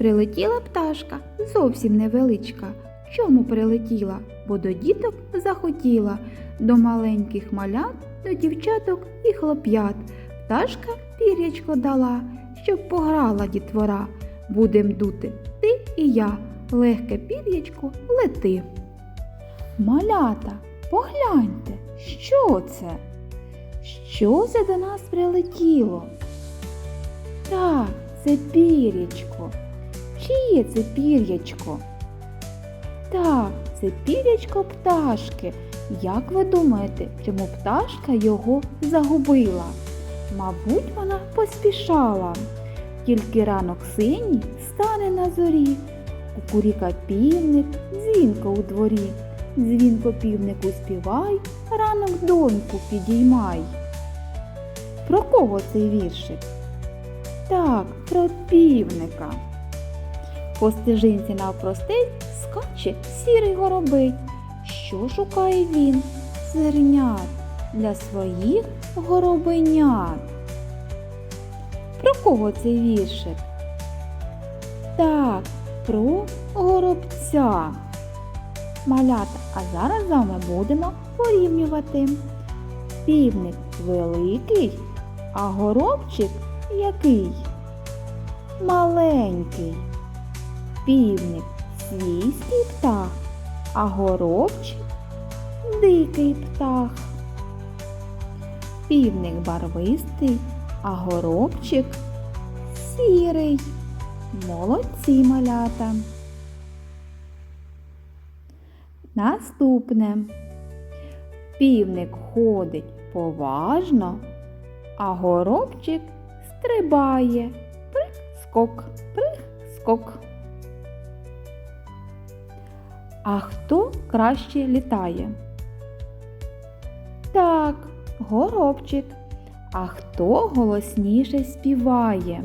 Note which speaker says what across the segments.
Speaker 1: Прилетіла пташка, зовсім невеличка. Чому прилетіла? Бо до діток захотіла, до маленьких малят, до дівчаток і хлоп'ят. Пташка пір'ячко дала, щоб пограла дітвора. Будем дути ти і я, легке пір'ячко лети. Малята, погляньте, що це? Що це до нас прилетіло? Так, це пір'ячко. Чиє це пір'ячко? Так, це пір'ячко пташки. Як ви думаєте, чому пташка його загубила? Мабуть, вона поспішала. Тільки ранок синій стане на зорі. Кукуріка півник, дзвінко у дворі. Дзвінко півнику співай, ранок доньку підіймай. Про кого цей віршик? Так, про півника. По стежинці навпростець скаче сірий горобець. Що шукає він? Зернят для своїх горобенят. Про кого цей віршик? Так, про горобця. Малята, а зараз з вами будемо порівнювати. Півник великий, а горобчик який? Маленький. Півник свійський птах, а горобчик дикий птах. Півник барвистий, а горобчик сірий. Молодці малята. Наступне. Півник ходить поважно, а горобчик стрибає. Прих-скок, прих-скок. А хто краще літає? Так, горобчик. А хто голосніше співає?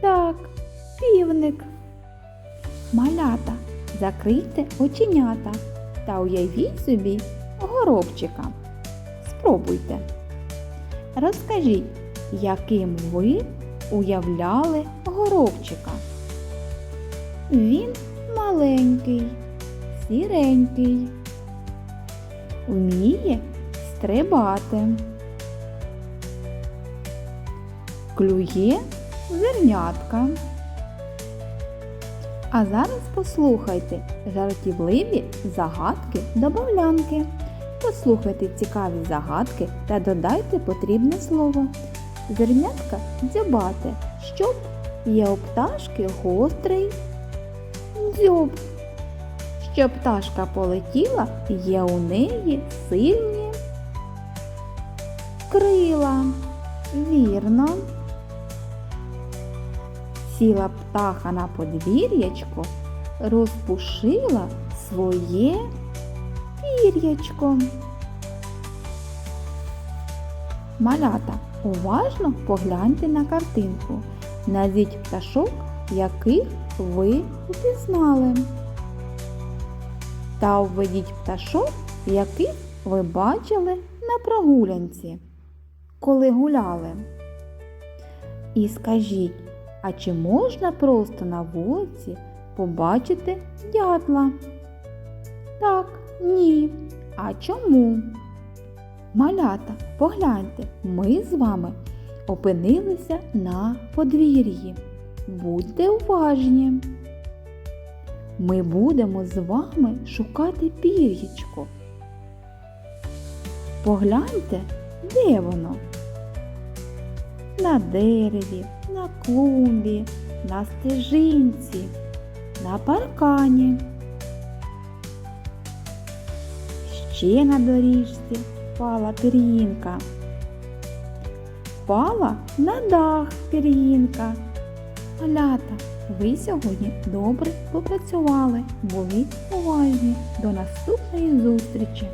Speaker 1: Так, півник. Малята, закрийте оченята та уявіть собі горобчика. Спробуйте. Розкажіть, яким ви уявляли горобчика? Він маленький, сіренький, вміє стрибати, клює зернятка. А зараз послухайте жартівливі загадки добавлянки. Послухайте цікаві загадки та додайте потрібне слово. Зернятка дзьобати, щоб є у пташки гострий дзьоб. Щоб пташка полетіла, є у неї сильні крила. Вірно. Сіла птаха на подвір'ячко, розпушила своє пір'ячко. Малята, уважно погляньте на картинку. Назвіть пташок, яких ви впізнали. Та введіть пташок, яких ви бачили на прогулянці, коли гуляли. І скажіть, а чи можна просто на вулиці побачити дятла? Так, ні. А чому? Малята, погляньте, ми з вами опинилися на подвір'ї. Будьте уважні. Ми будемо з вами шукати пір'ячко. Погляньте, де воно? На дереві, на клумбі, на стежинці, на паркані. Ще на доріжці впала пір'їнка. Впала на дах пір'їнка. Малята, ви сьогодні добре попрацювали, були уважні. До наступної зустрічі!